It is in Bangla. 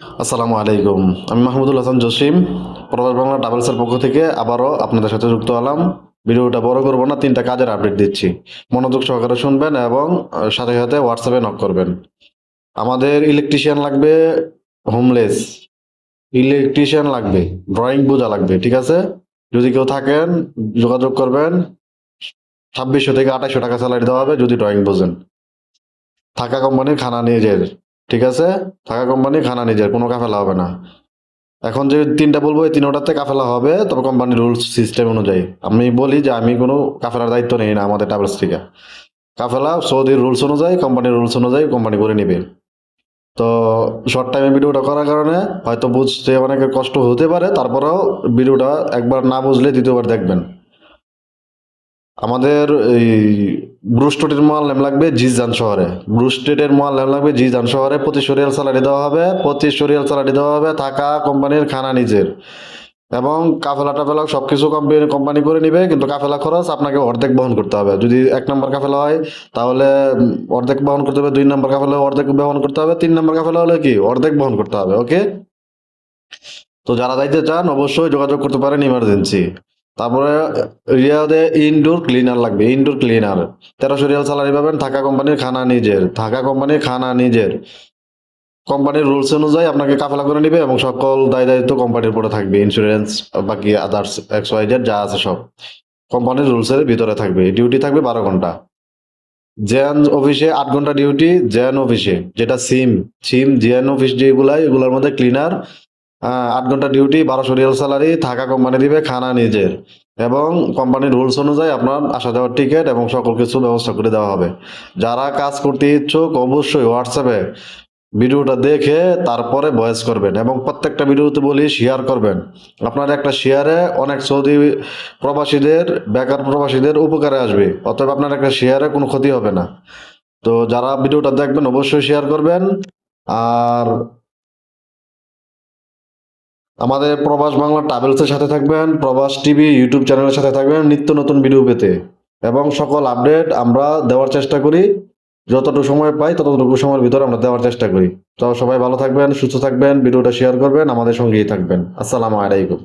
আসসালামু আলাইকুম। আমি মাহমুদুল হাসান জসিম, প্রবাস বাংলা ট্রাভেলসের পক্ষ থেকে আবারও আপনাদের সাথে যুক্ত হলাম। ভিডিওটা বড় করব না, তিনটা কাজের আপডেট দিচ্ছি। মনোযোগ সহকারে শুনবেন এবং সাথে সাথে হোয়াটসঅ্যাপে নক করবেন। আমাদের ইলেকট্রিশিয়ান লাগবে হোমলেস ইলেকট্রিশিয়ান লাগবে ড্রয়িং বোঝা লাগবে, ঠিক আছে? যদি কেউ থাকেন, যোগাযোগ করবেন। ছাব্বিশশো থেকে আঠাশশো টাকা স্যালারি দেওয়া হবে যদি ড্রয়িং বোঝেন। থাকা কোম্পানির খানা নিজের ঠিক আছে? থাকা কোম্পানি খানা নিজের কোনো কাফেলা হবে না। এখন যে তিনটা বলব, এই তিনটাতে কাফেলা হবে, তবে কোম্পানির রুলস সিস্টেম অনুযায়ী। আমি বলি যে আমি কোনো কাফেলার দায়িত্ব নেই না আমাদের ট্রাভেলস থেকে। কাফেলা, সৌদির রুলস অনুযায়ী কোম্পানির রুলস অনুযায়ী কোম্পানি করে নিবে। তো শর্ট টাইমে ভিডিওটা করার কারণে হয়তো বুঝতে অনেকের কষ্ট হতে পারে, তারপরেও ভিডিওটা একবার না বুঝলে দ্বিতীয়বার দেখবেন। আমাদের এই ব্রুস্টেটের মোয়াল্লেম লাগবে জিজান শহরে। ব্রুস্টেটের মোয়াল্লেম লাগবে জিজান শহরে। পঁচিশ রিয়াল স্যালারি দেওয়া হবে। পঁচিশ রিয়াল স্যালারি দেওয়া হবে থাকা কোম্পানির খানা নিজের। এবং কাফেলা টাফেলা সব কিছু কোম্পানি কোম্পানি করে নিবে, কিন্তু কাফেলা খরচ আপনাকে অর্ধেক বহন করতে হবে। যদি এক নম্বর কাফেলা হয়, তাহলে অর্ধেক বহন করতে হবে, দুই নম্বর কাফেলা অর্ধেক বহন করতে হবে, তিন নম্বর কাফেলা হলে কি? অর্ধেক বহন করতে হবে ওকে তো যারা যাইতে চান, অবশ্যই যোগাযোগ করতে পারেন ইমার্জেন্সি তারপরে রিয়াদে ইনডোর ক্লিনার লাগবে ইনডোর ক্লিনার তেরোশো রিয়াল স্যালারি পাবেন থাকা কোম্পানির খানা নিজের থাকা কোম্পানির খানা নিজের। কোম্পানির রুলস অনুযায়ী আপনাকে কাফেলা করে নিবে এবং সকল দায় দায়িত্ব কোম্পানির উপরে থাকবে ইন্স্যুরেন্স বাকি আদার্স এক্স ওয়াই জেড যা আছে সব। কোম্পানির রুলসের ভিতরে থাকবে ডিউটি থাকবে বারো ঘণ্টা। জেন অফিসে আট ঘণ্টা ডিউটি জেন অফিসে যেটা সিম সিম জেন অফিস যেগুলাই, এগুলোর মধ্যে ক্লিনার আট ঘণ্টা ডিউটি বারোশো রিয়াল স্যালারি থাকা কোম্পানি দিবে, খানা নিজের। এবং কোম্পানির রুলস অনুযায়ী আপনার আসা যাওয়ার টিকিট এবং সকল কিছু ব্যবস্থা করে দেওয়া হবে। যারা কাজ করতে ইচ্ছুক, অবশ্যই হোয়াটসঅ্যাপে ভিডিওটা দেখে তারপরে ভয়েস করবেন এবং প্রত্যেকটা ভিডিওতে বলি শেয়ার করবেন। আপনার একটা শেয়ারে অনেক সৌদি প্রবাসীদের, বেকার প্রবাসীদের উপকারে আসবে, অতএব আপনার একটা শেয়ারে কোনো ক্ষতি হবে না। তো যারা ভিডিওটা দেখবেন, অবশ্যই শেয়ার করবেন। আর আমাদের প্রবাস বাংলা ট্রাভেলসের সাথে থাকবেন, প্রবাস টিভি, ইউটিউব চ্যানেলের সাথে থাকবেন, নিত্য নতুন ভিডিও পেতে। এবং সকল আপডেট আমরা দেওয়ার চেষ্টা করি। যতটুকু সময় পাই, ততটুকু সময়ের ভিতরে আমরা দেওয়ার চেষ্টা করি। তো সবাই ভালো থাকবেন, সুস্থ থাকবেন, ভিডিওটা শেয়ার করবেন, আমাদের সঙ্গেই থাকবেন। আসসালামু আলাইকুম।